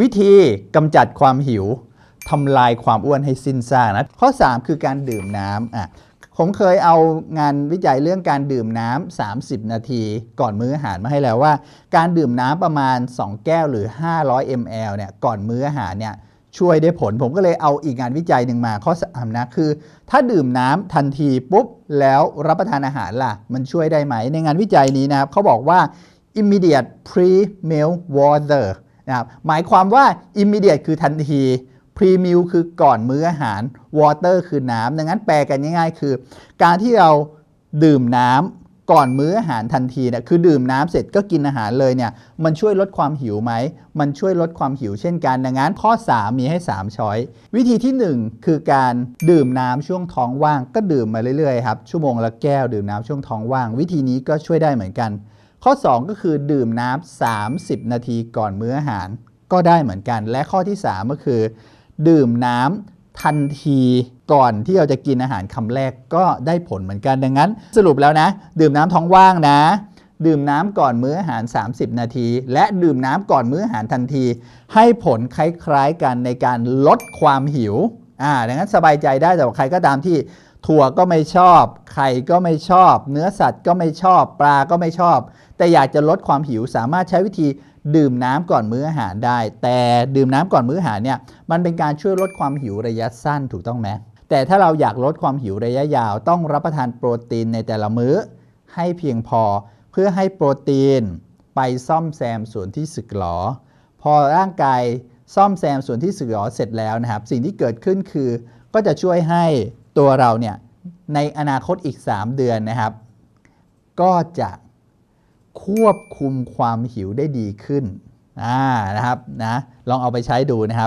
วิธีกำจัดความหิวทำลายความอ้วนให้สิ้นซากนะข้อ 3 คือการดื่มน้ำอะผมเคยเอางานวิจัยเรื่องการดื่มน้ำ30 นาทีก่อนมื้ออาหารมาให้แล้วว่า การดื่มน้ำประมาณ 2 แก้วหรือ 500 ml เนี่ยก่อนมื้ออาหารเนี่ยช่วยได้ผล ผมก็เลยเอาอีกงานวิจัยหนึ่งมาข้อ3นะคือ ถ้าดื่มน้ำทันทีปุ๊บ แล้วรับประทานอาหารล่ะ มันช่วยได้ไหม ในงานวิจัยนี้นะครับเขาบอกว่า immediate pre meal water นะครับหมายความว่า immediate คือทันที pre meal คือก่อนมื้ออาหาร water คือน้ำดังนั้นแปลกันง่ายๆ คือ การที่เราดื่มน้ำก่อนมื้ออาหารทันทีเนี่ยคือดื่มน้ำเสร็จก็กินอาหารเลยเนี่ยมันช่วยลดความหิวไหม มันช่วยลดความหิวเช่นกันดังนั้นข้อ 3 มีให้ 3 ช้อย วิธีที่ 1 คือการดื่มน้ำช่วงท้องว่างก็ดื่มมาเรื่อยๆครับชั่วโมงละแก้วดื่มน้ำช่วงท้องว่าง วิธีนี้ก็ช่วยได้เหมือนกัน ข้อ 2 ก็คือดื่มน้ำ30 นาทีก่อนมื้ออาหารก็ได้เหมือนกัน และข้อที่ 3 ก็คือ ดื่มน้ำทันทีก่อนที่เราจะกินอาหารคำแรกก็ได้ผลเหมือนกันดังนั้น สรุปแล้วนะ ดื่มน้ำท้องว่างนะ ดื่มน้ำก่อนมื้ออาหาร 30 นาที และดื่มน้ำก่อนมื้ออาหารทันที ให้ผลคล้ายๆกันในการลดความหิวอ่าดังนั้นสบายใจได้แต่ว่าใครก็ตามที่ถั่วก็ไม่ชอบ ไข่ก็ไม่ชอบ เนื้อสัตว์ก็ไม่ชอบ ปลาก็ไม่ชอบ แต่อยากจะลดความหิวสามารถใช้วิธีดื่มน้ำก่อนมื้ออาหารได้ แต่ดื่มน้ำก่อนมื้ออาหารเนี่ยมันเป็นการช่วยลดความหิวระยะสั้นถูกต้องไหมแต่ถ้าเราอยากลดความหิวระยะยาว ต้องรับประทานโปรตีนในแต่ละมื้อ ให้เพียงพอเพื่อให้โปรตีนไปซ่อมแซมส่วนที่สึกหรอ พอร่างกายซ่อมแซมส่วนที่สึกหรอเสร็จแล้วนะครับ สิ่งที่เกิดขึ้นคือ ก็จะช่วยให้ตัวเราเนี่ยในอนาคตอีก 3 เดือนนะครับ ก็จะ ควบคุมความหิวได้ดีขึ้นอ่านะครับนะลองเอาไปใช้ดูนะครับ